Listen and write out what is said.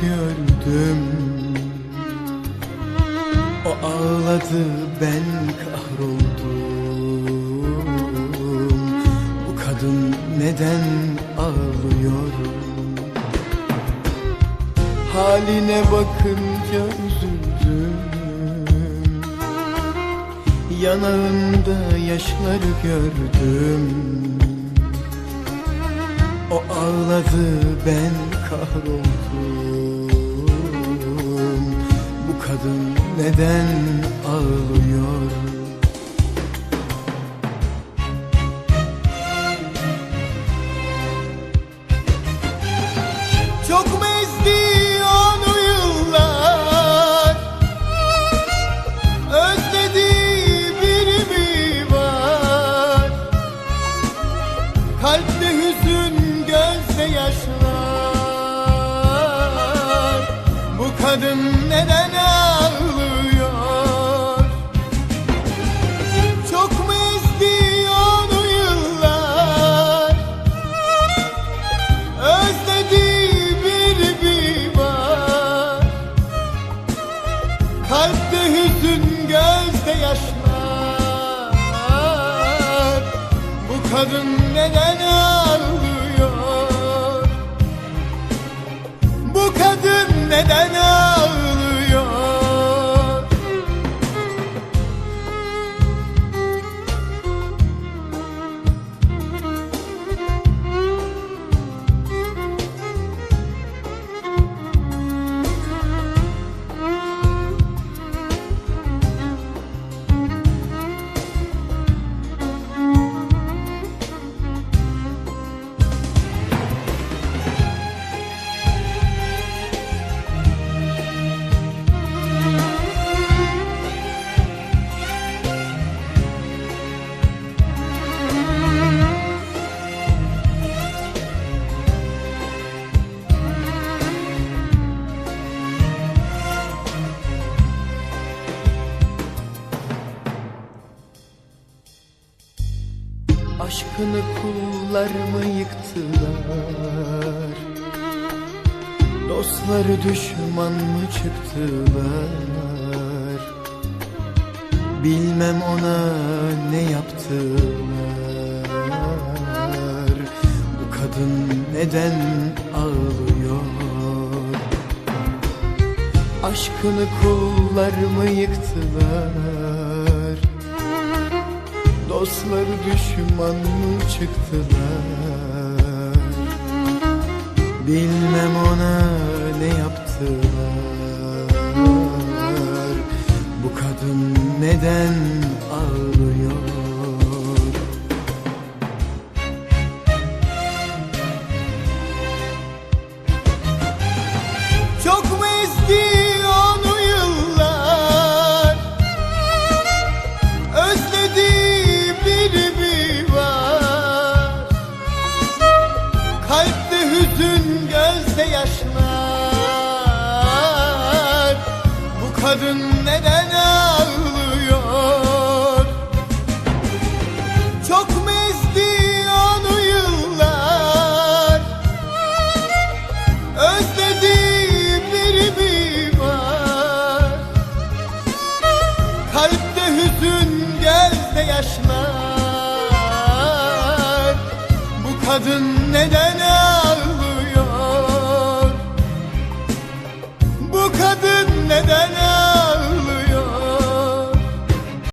gördüm. O ağladı ben kahroldum. Bu kadın neden ağlıyor? Haline bakınca üzüldüm. Yanağında yaşlar gördüm O ağladı ben kahroldum. Bu kadın neden ağlıyor? Çok mu kadın neden ağlıyor? Çok mu ezdi onu yıllar? Özlediği biri mi var. Kalpte hüzün gözde yaşlar. Bu kadın neden ağlıyor neden ağlıyor Aşkını kullar mı yıktılar? Dostları düşman mı çıktılar? Bilmem ona ne yaptılar. Bu kadın neden ağlıyor? Aşkını kullar mı yıktılar Dostları düşman mı çıktılar? Bilmem ona ne yaptılar. Bu kadın neden ağlıyor? Çok Hüzün gözde yaşlar. Bu kadın neden ağlıyor? Çok mu onu yıllar? Özlediği biri mi var? Kalpte hüzün gözde yaşlar. Bu kadın neden